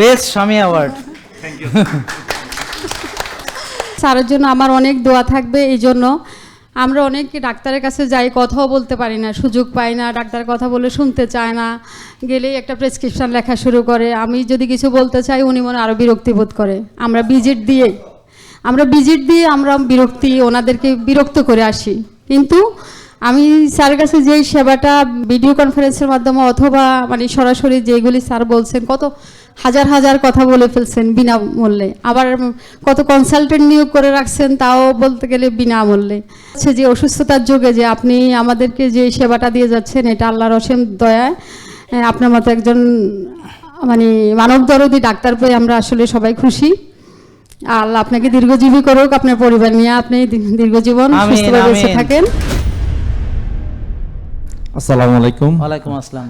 Best স্বামী award. স্যারের জন্য আমার অনেক দোয়া থাকবে এই জন্য। আমরা অনেক ডাক্তারের কাছে যাই, কথাও বলতে পারি না, সুযোগ পাই না, ডাক্তার কথা বলে শুনতে চায় না, গেলেই একটা প্রেসক্রিপশন লেখা শুরু করে। আমি যদি কিছু বলতে চাই, উনি মনে আরও বিরক্তি বোধ করে। আমরা ভিজিট দিয়ে, আমরা ভিজিট দিয়ে আমরা বিরক্তি, ওনাদেরকে বিরক্ত করে আসি। কিন্তু আমি স্যারের কাছে যেই সেবাটা ভিডিও কনফারেন্সের মাধ্যমে অথবা মানে সরাসরি যেগুলি স্যার বলছেন কত হাজার হাজার কথা বলে ফেলছেন বিনামূল্যে। আবার কত কনসালটেন্ট নিয়োগ করে রাখছেন তাও বলতে গেলে বিনামূল্যে। হচ্ছে যে অসুস্থতার যুগে যে আপনি আমাদেরকে যে সেবাটা দিয়ে যাচ্ছেন এটা আল্লাহর অসীম দয়ায় হ্যাঁ, আপনার মতো একজন মানে মানব দরদি ডাক্তার পেয়ে আমরা আসলে সবাই খুশি। আল্লাহ আপনাকে দীর্ঘজীবী করুক আপনার পরিবার নিয়ে আপনি দীর্ঘজীবন সুস্থভাবে থাকেন। আসসালামু আলাইকুম। ওয়ালাইকুম আসসালাম।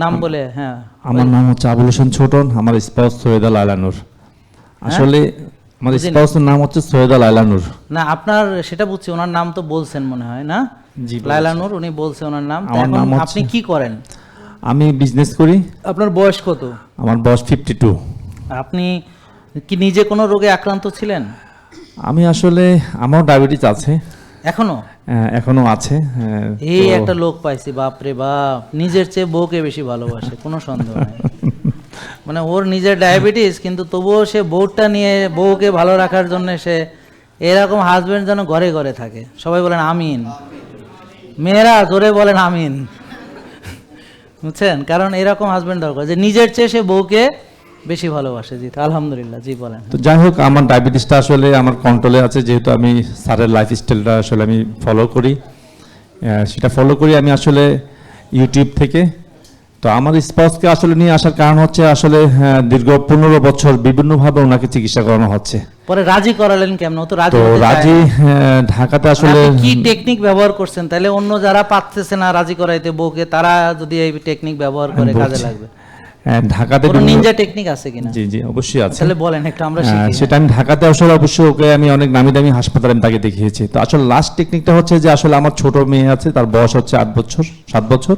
নাম বলে হ্যাঁ। আমার নাম হচ্ছে আবুল হোসেন ছোটন আমার স্পাউস সৈয়দা লাইলানুর আসলে আমার। স্পাউসের নাম হচ্ছে সৈয়দা লাইলানুর না আপনার সেটা বুঝছি ওনার নাম তো বলছেন মনে হয় না? জি, বলেছি। লায়লা নূর উনি বলছে ওনার নাম। আমার নাম আপনি কি করেন? আমি বিজনেস করি। আপনার বয়স কত? আমার বয়স ফিফটি টু আপনি কি নিজে কোনো রোগে আক্রান্ত ছিলেন? আমি আসলে আমার ডায়াবেটিস আছে। এখনও? এখনও আছে এই একটা লোক পাইছি বাপরে বাপ। নিজের চেয়ে বউকে বেশি ভালোবাসে কোনো সন্দেহ নাই। মানে ওর নিজের ডায়াবেটিস কিন্তু তবুও সে বউটা নিয়ে বউকে ভালো রাখার জন্য সে এরকম হাজবেন্ড যেন ঘরে ঘরে থাকে। সবাই বলেন আমিন। মেয়েরা জোরে বলেন আমিন। বুঝছেন? কারণ এরকম হাজবেন্ড দরকার। যে নিজের চেয়ে সে বউকে বেশি ভালোবাসে জি আলহামদুলিল্লাহ জি বলেন। তো যাই হোক আমার ডায়াবেটিসটা আসলে আমার কন্ট্রোলে আছে যেহেতু আমি স্যারের লাইফ স্টাইলটা আসলে আমি ফলো করি। সেটা ফলো করি আমি আসলে ইউটিউব থেকে। তো আমার স্পাউসকে আসলে নিয়ে আসার কারণ হচ্ছে আসলে দীর্ঘ পনেরো বছর বিভিন্নভাবে ওনাকে চিকিৎসা করানো হচ্ছে। পরে রাজি করালেন কেমন? তো রাজি রাজি ঢাকাতে আসলে কি টেকনিক ব্যবহার করছেন? তাহলে অন্য যারা পাচ্ছে না রাজি করাইতে বউকে তারা যদি এই টেকনিক ব্যবহার করে কাজে লাগবে। ঢাকাতে কোনো নিনজা টেকনিক আছে কিনা? জি জি অবশ্যই আছে। তাহলে বলেন একটু আমরা হ্যাঁ, শিখি। সেটা আমি ঢাকাতে আসলে অবশ্যই ওকে আমি অনেক নামি দামি হাসপাতালে আমি তাকে দেখিয়েছি। তো আসলে লাস্ট টেকনিকটা হচ্ছে যে আসলে আমার ছোট মেয়ে আছে তার বয়স হচ্ছে আট বছর সাত বছর।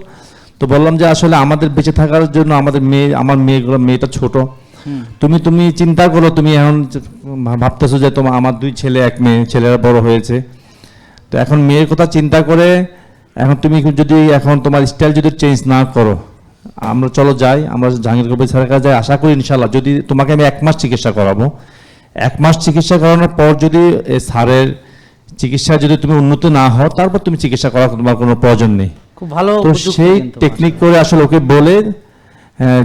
তো বললাম যে আসলে আমাদের বেঁচে থাকার জন্য আমাদের মেয়ে আমার মেয়েগুলো মেয়েটা ছোট। তুমি তুমি চিন্তা করো তুমি এখন ভাবতেছো যে তোমার আমার দুই ছেলে এক মেয়ে ছেলেরা বড় হয়েছে। তো এখন মেয়ের কথা চিন্তা করে এখন তুমি যদি এখন তোমার স্টাইল যদি চেঞ্জ না করো আমরা চলো যাই আমরা জাহাঙ্গীর কবির স্যারের কাছে যাই। আশা করি ইনশাল্লাহ যদি তোমাকে আমি এক মাস চিকিৎসা করাবো। এক মাস চিকিৎসা করানোর পর যদি স্যারের চিকিৎসা যদি তুমি উন্নত না হও তারপর তুমি চিকিৎসা করার তোমার কোনো প্রয়োজন নেই। খুব ভালো তো সেই টেকনিক করে আসলে ওকে বলে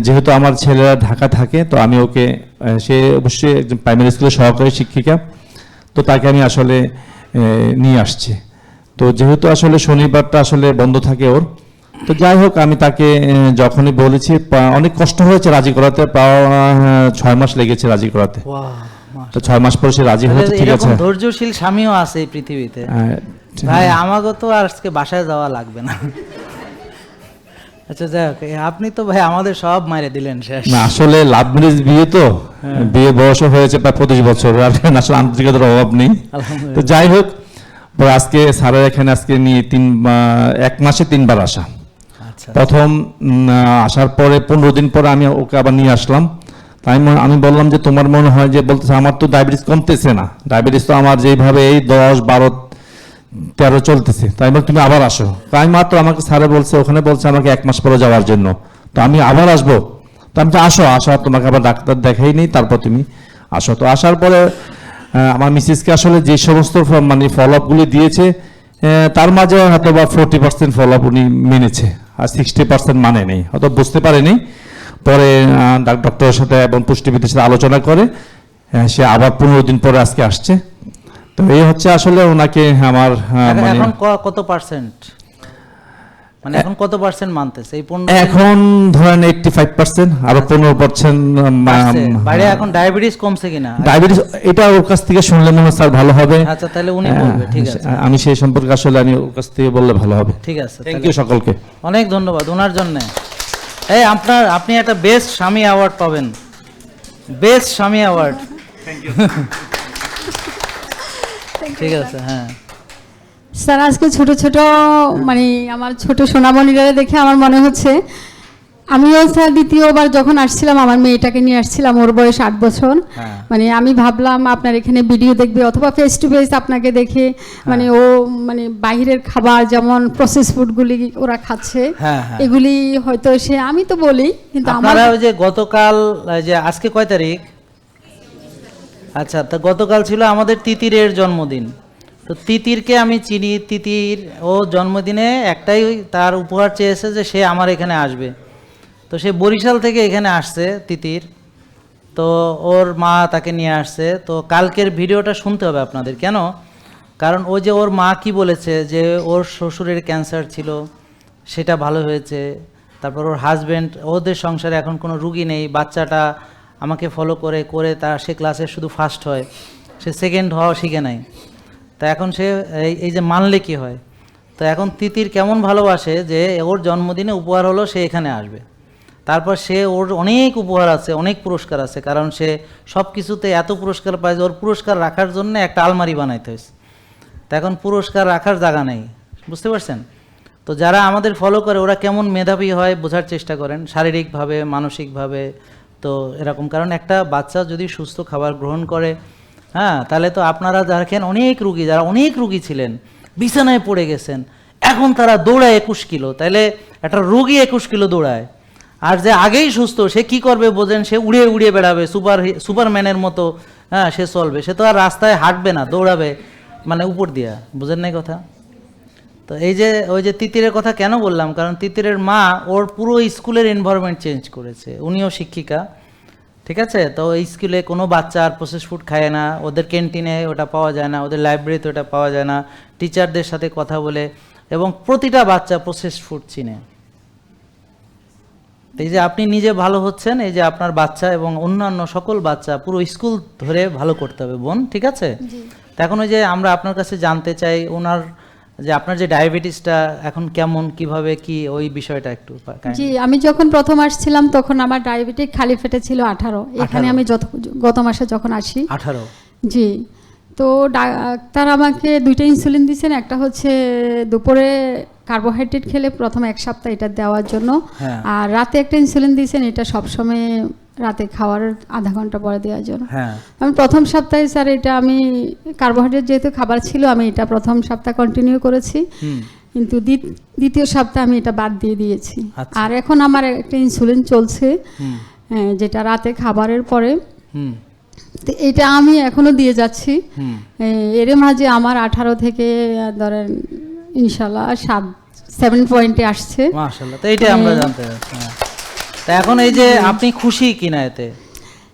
যেহেতু আমার ছেলেরা ঢাকা থাকে তো আমি ওকে সে অবশ্যই একজন প্রাইমারি স্কুলের সহকারী শিক্ষিকা তো তাকে আমি আসলে নিয়ে আসছি। তো যেহেতু আসলে শনিবারটা আসলে বন্ধ থাকে ওর তো যাই হোক আমি তাকে যখনই বলেছি অনেক কষ্ট হয়েছে রাজি করাতে প্রায় ছয় মাস লেগেছে রাজি করাতে। তো ছয় মাস পরে সে রাজি হয়েছে ঠিক আছে। ধৈর্যশীল স্বামীও আছে এই পৃথিবীতে। ভাই আমাকে তো আজকে বাসায় যাওয়া লাগবে না। আচ্ছা যাই হোক, আপনি তো ভাই আমাদের সব মাইরে দিলেন শেষ। না আসলে লাভ ম্যারেজ বিয়ে তো। হ্যাঁ। বিয়ে বয়সও হয়েছে প্রায় পঁচিশ বছর আর আসলে আন্তরিকতার অভাব নেই। তো যাই হোক আজকে স্যারের এখানে আজকে নিয়ে তিন এক মাসে তিনবার আসা। প্রথম আসার পরে পনেরো দিন পরে আমি ওকে আবার নিয়ে আসলাম। তাই আমি বললাম যে, তোমার মনে হয় যে, বলতেছে আমার তো ডায়াবেটিস কমতেছে না। ডায়াবেটিস তো আমার যেভাবে এই দশ, বারো, তেরো চলতেছে। তাই বল, তুমি আবার আসো। তাই মাত্র আমাকে স্যারে বলছে, ওখানে বলছে আমাকে এক মাস পরে যাওয়ার জন্য। তো আমি আবার আসব। তো আমি তো আসো আসো তোমাকে আবার ডাক্তার দেখাই নেই, তারপর তুমি আসো। তো আসার পরে আমার মিসেসকে আসলে যে সমস্ত মানে ফলো আপগুলি দিয়েছে তার মাঝে হয়তো বা ফোরটি পার্সেন্ট ফলো আপ উনি মেনেছে। সিক্সটি পার্সেন্ট মানে নেই হয়তো বুঝতে পারেনি। পরে ডক্টরের সাথে এবং পুষ্টিবিদের সাথে আলোচনা করে সে আবার পনেরো দিন পরে আজকে আসছে। তো এই হচ্ছে আসলে ওনাকে আমার মানে কত পার্সেন্ট মানে এখন কত পার্সেন্ট মানতেছে? এই দিন? এখন ধরেন এইটটি ফাইভ পার্সেন্ট আরও পনেরো পার্সেন্ট বাইরে এখন ডায়াবেটিস কমছে কিনা? ডায়াবেটিস এটা ওর কাছ থেকে শুনলে মনে স্যার ভালো হবে। আচ্ছা তাহলে উনি বলবে ঠিক আছে। হ্যাঁ, আমি সেই সম্পর্কে আসলে আমি ওর কাছ থেকে বললে ভালো হবে। ঠিক আছে থ্যাংক ইউ সকলকে। অনেক ধন্যবাদ ওনার জন্য। এই আপনার আপনি একটা বেস্ট স্বামী অ্যাওয়ার্ড পাবেন। বেস্ট স্বামী অ্যাওয়ার্ড ঠিক আছে হ্যাঁ। স্যার আজকে ছোট ছোট মানে আমার ছোট সোনামণিরা দেখে আমার মনে হচ্ছে আমিও স্যার দ্বিতীয়বার যখন আসছিলাম আমার মেয়েটাকে নিয়ে আসছিলাম ওর বয়স আট বছর হ্যাঁ। মানে আমি ভাবলাম আপনার এখানে ভিডিও দেখবে অথবা ফেস টু ফেস আপনাকে দেখে মানে ও মানে বাইরের খাবার যেমন প্রসেস ফুডগুলি ওরা খাচ্ছে হ্যাঁ, হ্যাঁ। এগুলি হয়তো সে আমি তো বলি কিন্তু আমার ওই যে গতকাল যে আজকে কয় তারিখ আচ্ছা তা গতকাল ছিল আমাদের তিতিরের জন্মদিন তো তিতিরকে আমি চিনি, তিতির, ও জন্মদিনে একটাই তার উপহার চেয়েছে যে সে আমার এখানে আসবে। তো সে বরিশাল থেকে এখানে আসছে, তিতির। তো ওর মা তাকে নিয়ে আসছে। তো কালকের ভিডিওটা শুনতে হবে আপনাদের। কেন? কারণ ও যে ওর মা কি বলেছে যে ওর শ্বশুরের ক্যান্সার ছিল, সেটা ভালো হয়েছে। তারপর ওর হাজবেন্ড ওদের সংসারে এখন কোনো রুগী নেই, বাচ্চাটা আমাকে ফলো করে করে তার সে ক্লাসে শুধু ফার্স্ট হয়। সে সেকেন্ড হওয়া শিখে নাই। তা এখন সে এই যে মানলে কি হয়? তো এখন তিতির কেমন ভালোবাসে যে ওর জন্মদিনে উপহার হলো সে এখানে আসবে। তারপর সে ওর অনেক উপহার আছে, অনেক পুরস্কার আছে, কারণ সে সব কিছুতে এত পুরস্কার পায় যে ওর পুরস্কার রাখার জন্য একটা আলমারি বানাইতে হয়েছে। তা এখন পুরস্কার রাখার জায়গা নেই, বুঝতে পারছেন? তো যারা আমাদের ফলো করে, ওরা কেমন মেধাবী হয় বোঝার চেষ্টা করেন, শারীরিকভাবে, মানসিকভাবে, তো এরকম। কারণ একটা বাচ্চা যদি সুস্থ খাবার গ্রহণ করে হ্যাঁ তাহলে তো আপনারা দেখেন অনেক রুগী, যারা অনেক রুগী ছিলেন, বিছানায় পড়ে গেছেন। এখন তারা দৌড়ায় একুশ কিলো, তাহলে একটা রুগী একুশ কিলো দৌড়ায়। আর যে আগেই সুস্থ, সে কি করবে বোঝেন, সে উড়িয়ে উড়িয়ে বেড়াবে, সুপার সুপারম্যানের মতো হ্যাঁ সে চলবে। সে তো আর রাস্তায় হাঁটবে না, দৌড়াবে মানে উপর দিয়া। বুঝেন নাই কথা? তো এই যে, ওই যে তিতিরের কথা কেন বললাম? কারণ তিতিরের মা ওর পুরো স্কুলের এনভায়রনমেন্ট চেঞ্জ করেছে। উনিও শিক্ষিকা। ঠিক আছে? তো ওই স্কুলে কোনো বাচ্চা আর প্রসেস ফুড খায় না ওদের ক্যান্টিনে ওটা পাওয়া যায় না ওদের লাইব্রেরিতে ওটা পাওয়া যায় না টিচারদের সাথে কথা বলে এবং প্রতিটা বাচ্চা প্রসেস ফুড চিনে। এই যে আপনি নিজে ভালো হচ্ছেন এই যে আপনার বাচ্চা এবং অন্যান্য সকল বাচ্চা পুরো স্কুল ধরে ভালো করতে হবে বোন ঠিক আছে? এখন ওই যে আমরা আপনার কাছে জানতে চাই ওনার যে আপনার যে ডায়াবেটিসটা এখন কেমন কীভাবে কি ওই বিষয়টা একটু জি আমি যখন প্রথম আসছিলাম তখন আমার ডায়াবেটিক খালি ফেটে ছিল আঠারো। এখানে আমি যত গত মাসে যখন আসি। আঠারো। জি তো ডাক্তার আমাকে দুইটা ইনসুলিন দিয়েছেন একটা হচ্ছে দুপুরে কার্বোহাইড্রেট খেলে প্রথম এক সপ্তাহ এটা দেওয়ার জন্য। হ্যাঁ। আর রাতে একটা ইনসুলিন দিয়েছেন এটা সবসময় রাতে খাওয়ার আধা ঘণ্টা পরে দেওয়ার জন্য। হ্যাঁ। আমি প্রথম সপ্তাহে স্যার এটা আমি কার্বোহাইড্রেট যেহেতু খাবার ছিল আমি এটা প্রথম সপ্তাহ কন্টিনিউ করেছি। কিন্তু দ্বিত- দ্বিতীয় সপ্তাহে আমি এটা বাদ দিয়ে দিয়েছি। আচ্ছা। আর এখন আমার একটা ইনসুলিন চলছে যেটা রাতে খাবারের পরে। তো এটা আমি এখনও দিয়ে যাচ্ছি। এর মাঝে আমার আঠারো থেকে ধরেন ইনশাল্লাহ সাত সেভেন পয়েন্টে আসছে। মাশাল্লাহ তো এইটাই আমরা জানতে হ্যাঁ। তা এখন এই যে আপনি খুশি কিনা এতে?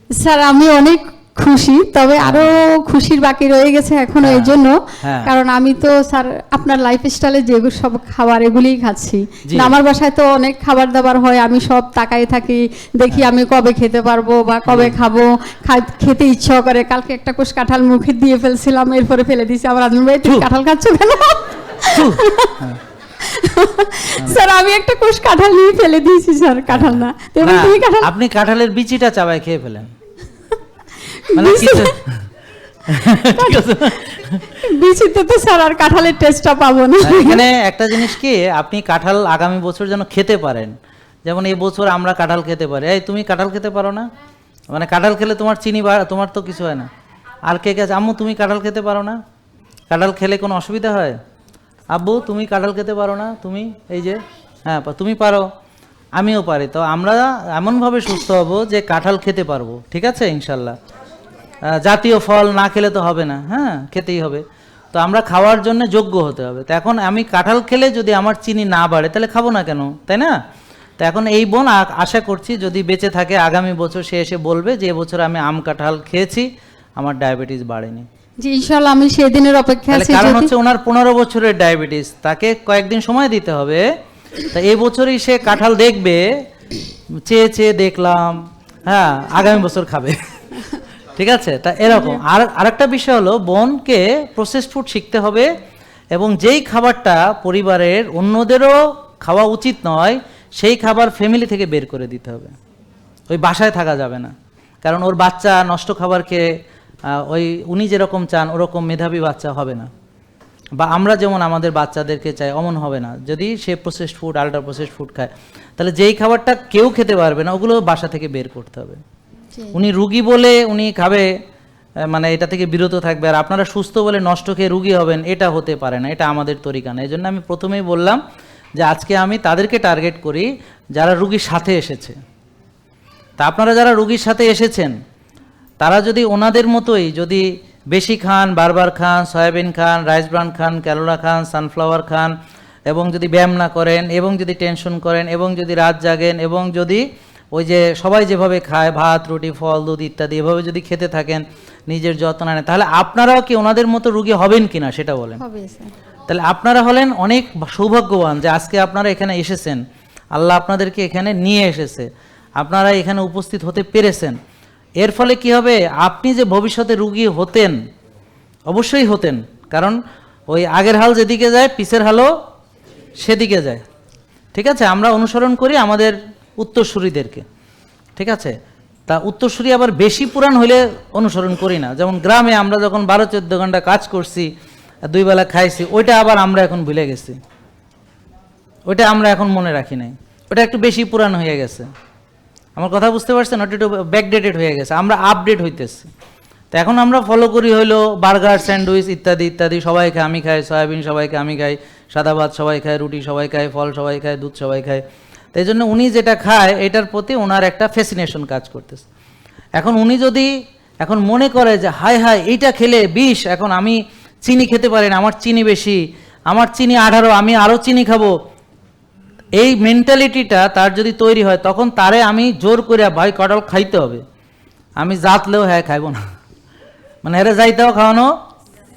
স্যার আমি অনেক খুশি তবে আরও খুশির বাকি রয়ে গেছে এখনও এই জন্য। হ্যাঁ। কারণ আমি তো স্যার আপনার লাইফ স্টাইলে যেগুলো সব খাবার এগুলিই খাচ্ছি। আমার বাসায় তো অনেক খাবার দাবার হয় আমি সব তাকাই থাকি দেখি আমি কবে খেতে পারব বা কবে খাব। খেতে ইচ্ছা করে কালকে একটা কোষ কাঁঠাল মুখে দিয়ে ফেলছিলাম এরপরে ফেলে দিয়েছি। আমার আদমি ভাই তুমি কাঁঠাল খাচ্ছ কেন? স্যার আমি একটা কোষ কাঁঠাল নিয়ে ফেলে দিয়েছি স্যার কাঁঠাল না। এবার তুমি কাঁঠাল আপনি কাঁঠালের বিচিটা চাবায় খেয়ে ফেলেন। মানে কিছু বিচিতে তো স্যার আর কাঁঠালের টেস্টটা পাবো না। এখানে একটা জিনিস কি আপনি কাঁঠাল আগামী বছর যেন খেতে পারেন। যেমন এই বছর আমরা কাঁঠাল খেতে পারি। এই তুমি কাঁঠাল খেতে পারো না? মানে কাঁঠাল খেলে তোমার চিনি বা- তোমার তো কিছু হয় না। আর কে কে আছে? আম্মু তুমি কাঁঠাল খেতে পারো না? কাঁঠাল খেলে কোনো অসুবিধা হয়? আব্বু, তুমি কাঁঠাল খেতে পারো না, তুমি? এই যে হ্যাঁ তুমি পারো। আমিও পারি। তো আমরা এমনভাবে সুস্থ হব যে কাঁঠাল খেতে পারব, ঠিক আছে, ইনশাল্লাহ? জাতীয় ফল না খেলে তো হবে না হ্যাঁ খেতেই হবে। তো আমরা খাওয়ার জন্য যোগ্য হতে হবে। তো এখন আমি কাঁঠাল খেলে যদি আমার চিনি না বাড়ে, তাহলে খাব না কেন? তাই না? তো এখন এই বোন আশা করছি যদি বেঁচে থাকে, আগামী বছর সে এসে বলবে যে এবছর আমি আম কাঁঠাল খেয়েছি, আমার ডায়াবেটিস বাড়েনি। জি ইনশাল্লাহ আমি সেই দিনের অপেক্ষা আছি কারণ হচ্ছে ওনার পনেরো বছরের ডায়াবেটিস তাকে কয়েকদিন সময় দিতে হবে। তা এই বছরই সে কাঁঠাল দেখবে চেয়ে চেয়ে দেখলাম হ্যাঁ আগামী বছর খাবে। ঠিক আছে? তা এরকম। আর আরেকটা বিষয় হলো বোনকে প্রসেস ফুড শিখতে হবে এবং যেই খাবারটা পরিবারের অন্যদেরও খাওয়া উচিত নয় সেই খাবার ফ্যামিলি থেকে বের করে দিতে হবে। ওই বাসায় থাকা যাবে না। কারণ ওর বাচ্চা নষ্ট খাবার খেয়ে ওই উনি যেরকম চান ওরকম মেধাবী বাচ্চা হবে না। বা আমরা যেমন আমাদের বাচ্চাদেরকে চাই অমন হবে না। যদি সে processed food ultra processed food খায় তাহলে যেই খাবারটা কেউ খেতে পারবে না ওগুলো বাসা থেকে বের করতে হবে। উনি রুগী বলে উনি খাবে মানে এটা থেকে বিরত থাকবে। আর আপনারা সুস্থ বলে নষ্ট খেয়ে রুগী হবেন এটা হতে পারে না এটা আমাদের তরিকা না। এই জন্য আমি প্রথমেই বললাম যে আজকে আমি তাদেরকে টার্গেট করি যারা রুগীর সাথে এসেছে। তা আপনারা যারা রুগীর সাথে এসেছেন তারা যদি ওনাদের মতোই যদি বেশি খান বারবার খান সয়াবিন খান রাইস ব্রান খান ক্যালোরা খান সানফ্লাওয়ার খান এবং যদি ব্যায়াম না করেন এবং যদি টেনশন করেন এবং যদি রাত জাগেন এবং যদি ওই যে সবাই যেভাবে খায় ভাত রুটি ফল দুধ ইত্যাদি এভাবে যদি খেতে থাকেন নিজের যত্ন নেন তাহলে আপনারাও কি ওনাদের মতো রুগী হবেন কিনা সেটা বলেন? তাহলে আপনারা হলেন অনেক সৌভাগ্যবান যে আজকে আপনারা এখানে এসেছেন। আল্লাহ আপনাদেরকে এখানে নিয়ে এসেছে। আপনারা এখানে উপস্থিত হতে পেরেছেন। এর ফলে কি হবে? আপনি যে ভবিষ্যতে রুগী হতেন, অবশ্যই হতেন। কারণ ওই আগের হাল যেদিকে যায়, পিছের হালও সেদিকে যায়। ঠিক আছে? আমরা অনুসরণ করি আমাদের উত্তরসূরিদেরকে। ঠিক আছে? তা উত্তরসূরি আবার বেশি পুরাণ হলে অনুসরণ করি না। যেমন গ্রামে আমরা যখন বারো, চোদ্দ ঘণ্টা কাজ করছি, দুই বেলা খাইছি, ওইটা আবার আমরা এখন ভুলে গেছি। ওইটা আমরা এখন মনে রাখি নাই। ওটা একটু বেশি পুরাণ হয়ে গেছে। আমার কথা বুঝতে পারছেন? ওটা একটু ব্যাকডেটেড হয়ে গেছে। আমরা আপডেট হইতেছি। তো এখন আমরা ফলো করি হইল বার্গার স্যান্ডউইচ ইত্যাদি ইত্যাদি। সবাই খায়, আমি খাই, সয়াবিন সবাইকে আমি খাই, সাদা ভাত সবাই খায়, রুটি সবাই খায়, ফল সবাই খায়, দুধ সবাই খায়। তাই জন্য উনি যেটা খায়, এটার প্রতি ওনার একটা ফ্যাসিনেশন কাজ করতেছে। এখন উনি যদি, এখন মনে করে যে, হায় হায়, এইটা খেলে বিষ, এখন আমি চিনি খেতে পারি না, আমার চিনি বেশি, আমার চিনি আঠারো, আমি আরও চিনি খাব। এই মেন্টালিটিটা তার যদি তৈরি হয়, তখন তারে আমি জোর করে ভাই কটল খাইতে হবে। আমি জাতলেও হ্যাঁ খাইব না। মানে এরা যাইতেও খাওয়ানো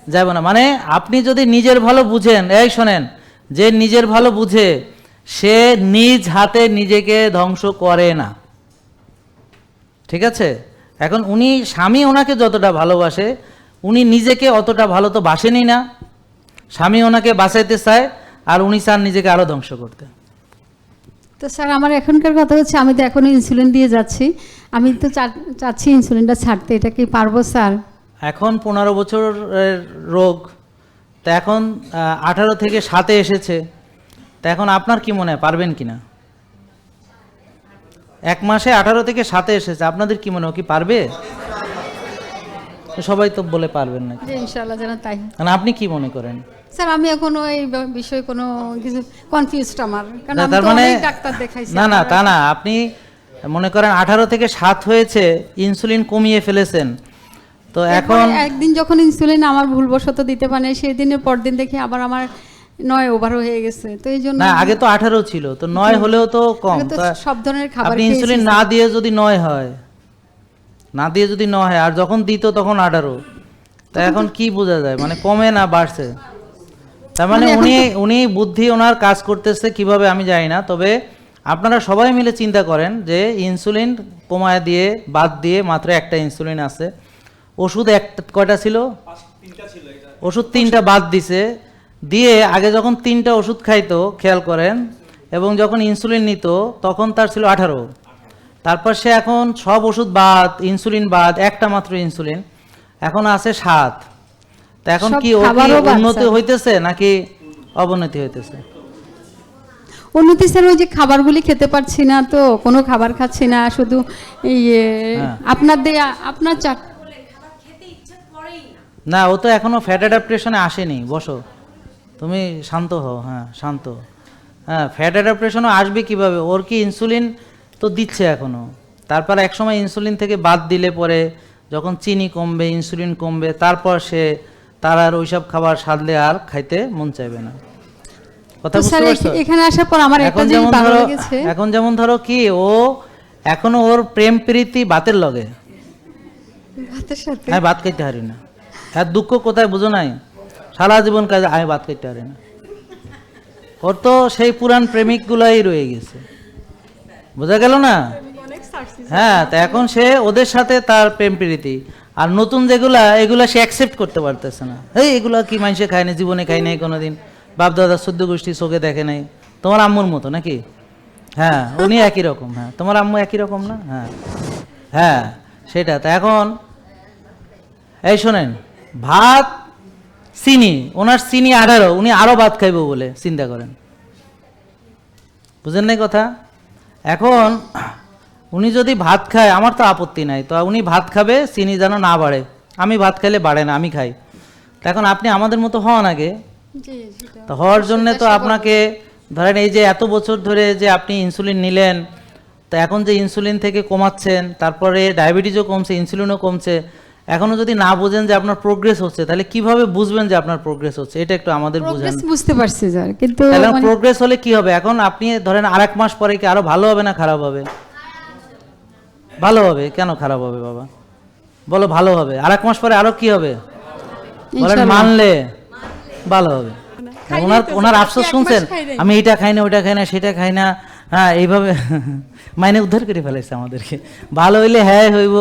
যাবে না। মানে আপনি যদি নিজের ভালো বুঝেন, এই শোনেন, যে নিজের ভালো বুঝে, সে নিজ হাতে নিজেকে ধ্বংস করে না। ঠিক আছে? এখন উনি, স্বামী ওনাকে যতটা ভালোবাসে, উনি নিজেকে অতটা ভালো তো বাসেনই না। স্বামী ওনাকে বাঁচাইতে চায়, আর উনি চান নিজেকে আরও ধ্বংস করতে। তো স্যার আমার এখনকার কথা হচ্ছে আমি তো এখনও ইনসুলিন দিয়ে যাচ্ছি। আমি তো চাচ্ছি ইনসুলিনটা ছাড়তে এটা কি পারব স্যার? এখন পনেরো বছরের রোগ তা এখন আঠারো থেকে সাতে এসেছে। তা এখন আপনার কি মনে হয় পারবেন কি না? এক মাসে আঠারো থেকে সাতে এসেছে আপনাদের কি মনে হয় কি পারবে? সবাই তো বলে পারবেন না ইনশাল্লাহ যেন তাই। মানে আপনি কি মনে করেন? স্যার আমি এখনও এই বিষয়ে কোনো কিছু কনফিউজড আমার। কারণ আমি তো মানে অনেক ডাক্তার দেখাইছি না না তা না আপনি মনে করেন আঠারো থেকে সাত হয়েছে ইনসুলিন কমিয়ে ফেলেছেন। তো এখন একদিন যখন ইনসুলিন আমার ভুলবশত দিতে পারে সেই দিনের পর দিন দেখি আবার আমার নয় ওভার হয়ে গেছে। তো এই জন্য না আগে তো আঠারো ছিল তো নয় হলেও তো কম। সব ধরনের খাবার আপনি ইনসুলিন না দিয়ে যদি নয় হয় না দিয়ে যদি নয় হয় আর যখন দিত তখন আঠারো। তা এখন কি বোঝা যায়? মানে কমে না বাড়ছে? তার মানে মানে উনি উনি বুদ্ধি ওনার কাজ করতেছে কীভাবে আমি জানি না তবে আপনারা সবাই মিলে চিন্তা করেন যে ইনসুলিন কমায় দিয়ে বাদ দিয়ে মাত্র একটা ইনসুলিন আছে। ওষুধ একটা কয়টা ছিল? ওষুধ তিনটা বাদ দিছে। দিয়ে আগে যখন তিনটা ওষুধ খাইতো খেয়াল করেন এবং যখন ইনসুলিন নিত তখন তার ছিল আঠারো। তারপর সে এখন সব ওষুধ বাদ ইনসুলিন বাদ একটা মাত্র ইনসুলিন। এখন আছে সাত। তা এখন কি উন্নতি হইতেছে নাকি অবনতি হইতেছে? উন্নতি স্যার ওই যে খাবারগুলি খেতে পারছি না তো কোনো খাবার খাচ্ছি না শুধু এ, হ্যাঁ। আপনার দেয়া আপনার চাট না ও তো এখনও ফ্যাট অ্যাডাপ্টেশনে আসেনি বসো। তুমি শান্ত হও হ্যাঁ শান্ত। হ্যাঁ ফ্যাট অ্যাডাপ্টেশনও আসবে কীভাবে? ওর কি ইনসুলিন তো দিচ্ছে এখনও। তারপর একসময় ইনসুলিন থেকে বাদ দিলে পরে যখন চিনি কমবে ইনসুলিন কমবে তারপর সে তার আর ওইসব খাবার সারলে আর খাইতে মন চাইবে না। কথা বুঝতে এখানে আসার পর আমার একটা জিনিস যেমন ভালো লেগেছে। এখন যেমন ধরো কি ও এখনও ওর প্রেম প্রীতি বাতের লগে। ভাতের সাথে? আমি ভাত খাইতে পারি না। আর দুঃখ কোথায় বুঝো নাই? সারা জীবন কাজে আমি ভাত খাইতে পারি না। ওর তো সেই পুরান প্রেমিকগুলাই রয়ে গেছে। বোঝা গেল না? হ্যাঁ তা এখন সে ওদের সাথে তার প্রেম প্রীতি। আর নতুন যেগুলা, এগুলা সে অ্যাকসেপ্ট করতে পারতেছে না। এই এগুলা কি মানুষে খায় না জীবনে খায় নাই কোনোদিন? বাপ দাদা সদ্য গোষ্ঠী চোখে দেখে নাই। তোমার আম্মুর মতো নাকি? হ্যাঁ উনি একই রকম হ্যাঁ। তোমার আম্মু একই রকম না? হ্যাঁ। হ্যাঁ সেটা। তো এখন, এই শোনেন, ভাত, চিনি, ওনার চিনি আঠারো, উনি আরও ভাত খাইব বলে চিন্তা করেন। বুঝেন নাই কথা? এখন উনি যদি ভাত খায় আমার তো আপত্তি নাই। তো উনি ভাত খাবে চিনি যেন না বাড়ে। আমি ভাত খাইলে বাড়ে না আমি খাই। তা এখন আপনি আমাদের মতো হন আগে? তো হওয়ার জন্য তো আপনাকে ধরেন এই যে এত বছর ধরে যে আপনি ইনসুলিন নিলেন তো এখন যে ইনসুলিন থেকে কমাচ্ছেন তারপরে ডায়াবেটিসও কমছে ইনসুলিনও কমছে এখনও যদি না বোঝেন যে আপনার প্রোগ্রেস হচ্ছে তাহলে কীভাবে বুঝবেন যে আপনার প্রোগ্রেস হচ্ছে? এটা একটু আমাদের বুঝান। প্রোগ্রেস বুঝতে পারছি স্যার কিন্তু তাহলে মানে- প্রোগ্রেস হলে কি হবে? এখন আপনি ধরেন আরেক মাস পরে কি আরও ভালো হবে না খারাপ হবে? ভালো হবে? কেন খারাপ হবে বাবা? বলো ভালো হবে। আর এক মাস পরে আরও কি হবে? বলেন মানলে ভালো হবে। ওনার ওনার আফসোস শুনছেন? আমি এটা খাই না ওটা খাই না সেটা খাই না। হ্যাঁ এইভাবে মাইনে উদ্ধার করে ফেলাইছে আমাদেরকে। ভালো হইলে হ্যাঁ হইব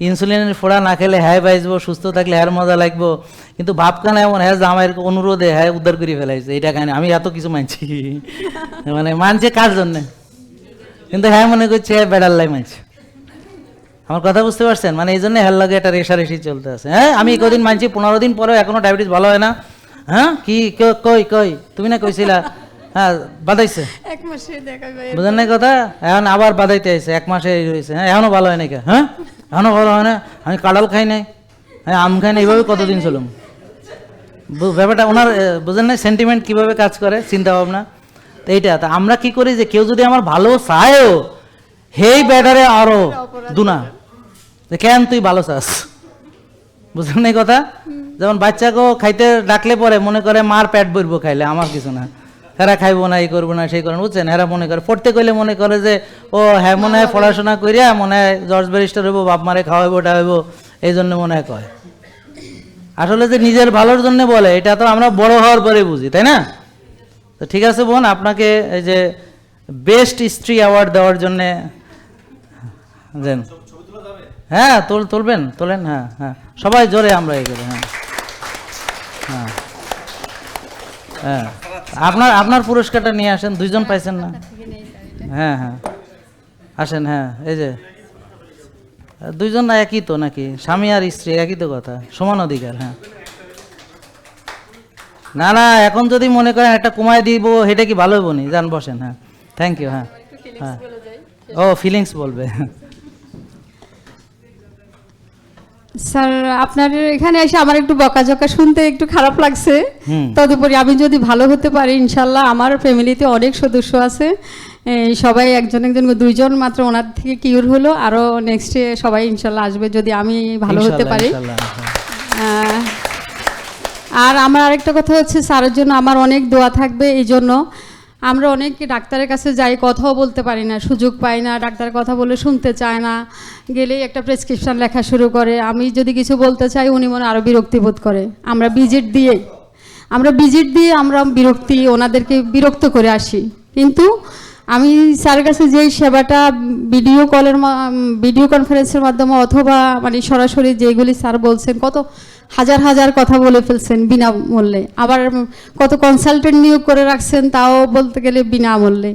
ইনসুলিনের ফোড়া না খেলে হ্যাঁ বাঁচবো সুস্থ থাকলে হ্যাঁ মজা লাগবো। কিন্তু ভাবখানা এমন হ্যাঁ জামাইয়ের অনুরোধে হ্যাঁ উদ্ধার করে ফেলাইছে এটা খাই না। আমি এত কিছু মানছি। মানে মানছে কার জন্যে? কিন্তু হ্যাঁ মনে করছে হ্যাঁ বেড়ার লাই মানছে। আমার কথা বুঝতে পারছেন? মানে এই জন্য হেল লাগে একটা রেশারেশি চলতে আছে। হ্যাঁ আমি কদিন মানছি পনেরো দিন পরেও এখনও ডায়াবেটিস ভালো হয় না। হ্যাঁ কি কই কই? তুমি না কইছিলা? হ্যাঁ বাদাইছে। এক মাসে দেখা বুঝেন নাই কথা? এখন আবার বাদাইতে আইছে এক মাসে হয়েছে। হ্যাঁ এখনও ভালো হয় নাকি হ্যাঁ এখনও ভালো হয় না। আমি কাঁড়াল খাই নাই। হ্যাঁ আম খাই না এইভাবে কতদিন চলুম? ব্যাপারটা ওনার বুঝেন না সেন্টিমেন্ট কীভাবে কাজ করে চিন্তা ভাবনা। তো এইটা তা আমরা কি করি যে কেউ যদি আমার ভালো চায়ও হেই ব্যাটারে আরও দুনা। যে কেন তুই ভালো চাস। বুঝলেন এই কথা? যেমন বাচ্চাকেও খাইতে ডাকলে পরে মনে করে মার পেট ভরবো খাইলে, আমার কিছু না। এরা খাইবো না, এই করব না, সেই করব বুঝছেন? এরা মনে করে, পড়তে কইলে মনে করে যে, ও হ্যাঁ মনে হয় পড়াশোনা করিয়া মনে হয় জর্জ ব্যারিস্টার হইবো, বাপ মারে খাওয়াইবো, ওটা হইবো, এই জন্য মনে হয় কয়। আসলে যে নিজের ভালোর জন্য বলে, এটা তো আমরা বড় হওয়ার পরে বুঝি, তাই না? তো ঠিক আছে বোন, আপনাকে এই যে বেস্ট স্ত্রী অ্যাওয়ার্ড দেওয়ার জন্যে, দেন। হ্যাঁ তোল, তুলবেন, তোলেন হ্যাঁ হ্যাঁ। সবাই জোরে আমরা করি হ্যাঁ। হ্যাঁ। হ্যাঁ। আপনার আপনার পুরস্কারটা নিয়ে আসেন, দুইজন পাইছেন না। হ্যাঁ হ্যাঁ। আসেন হ্যাঁ এই যে। দুইজন না, একই তো নাকি? স্বামী আর স্ত্রী, একই তো কথা। সমান অধিকার হ্যাঁ। না না, এখন যদি মনে করেন একটা কমায় দিব সেটা কি ভালো হব নি? যান, বসেন হ্যাঁ। থ্যাংক ইউ হ্যাঁ। হ্যাঁ। ও ফিলিংস বলবে। স্যার আপনার এখানে এসে আমার একটু বকাঝকা শুনতে একটু খারাপ লাগছে। তদুপরি আমি যদি ভালো হতে পারি ইনশাল্লাহ আমার ফ্যামিলিতে অনেক সদস্য আছে। সবাই একজন একজন দুইজন মাত্র ওনার থেকে কিউর হলো। আরও নেক্সটে সবাই ইনশাল্লাহ আসবে যদি আমি ভালো হতে পারি। আর আমার আরেকটা কথা হচ্ছে স্যারের জন্য আমার অনেক দোয়া থাকবে এই জন্য। আমরা অনেক ডাক্তারের কাছে যাই, কথাও বলতে পারি না, সুযোগ পাই না, ডাক্তার কথা বলে শুনতে চায় না, গেলেই একটা প্রেসক্রিপশন লেখা শুরু করে। আমি যদি কিছু বলতে চাই, উনি মনে আরও বিরক্তি বোধ করে। আমরা ভিজিট দিয়ে, আমরা ভিজিট দিয়ে আমরা বিরক্তি, ওনাদেরকে বিরক্ত করে আসি। কিন্তু আমি স্যারের কাছে যেই সেবাটা ভিডিও কলের ভিডিও কনফারেন্সের মাধ্যমে অথবা মানে সরাসরি যেগুলি স্যার বলছেন, কত হাজার হাজার কথা বলে ফেলছেন বিনামূল্যে আবার কত কনসালটেন্ট নিয়োগ করে রাখছেন তাও বলতে গেলে বিনামূল্যে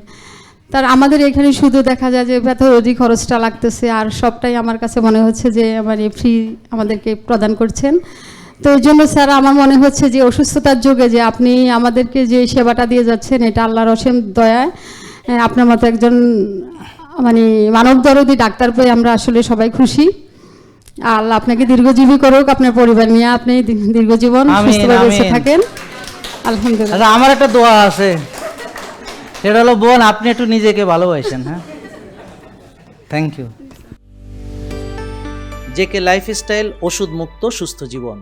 তার আমাদের এখানে শুধু দেখা যায় যে প্যাথোলজি খরচটা লাগতেছে আর সবটাই আমার কাছে মনে হচ্ছে যে মানে ফ্রি আমাদেরকে প্রদান করছেন। তো এই জন্য স্যার আমার মনে হচ্ছে যে অসুস্থতার যুগে যে আপনি আমাদেরকে যে সেবাটা দিয়ে যাচ্ছেন এটা আল্লাহর অসীম দয়ায় আপনার মতো একজন মানে মানব দরদি ডাক্তার পেয়ে আমরা আসলে সবাই খুশি। আল্লাহ আপনাকে দীর্ঘজীবী করুক আপনার পরিবার নিয়ে আপনি দীর্ঘজীবন সুস্থভাবে বেঁচে থাকেন। আলহামদুলিল্লাহ। আচ্ছা আমার একটা দোয়া আছে। সেটা হলো বোন আপনি একটু নিজেকে ভালোবাসেন হ্যাঁ? থ্যাংক ইউ জেকে লাইফস্টাইল ওষুধ মুক্ত সুস্থ জীবন।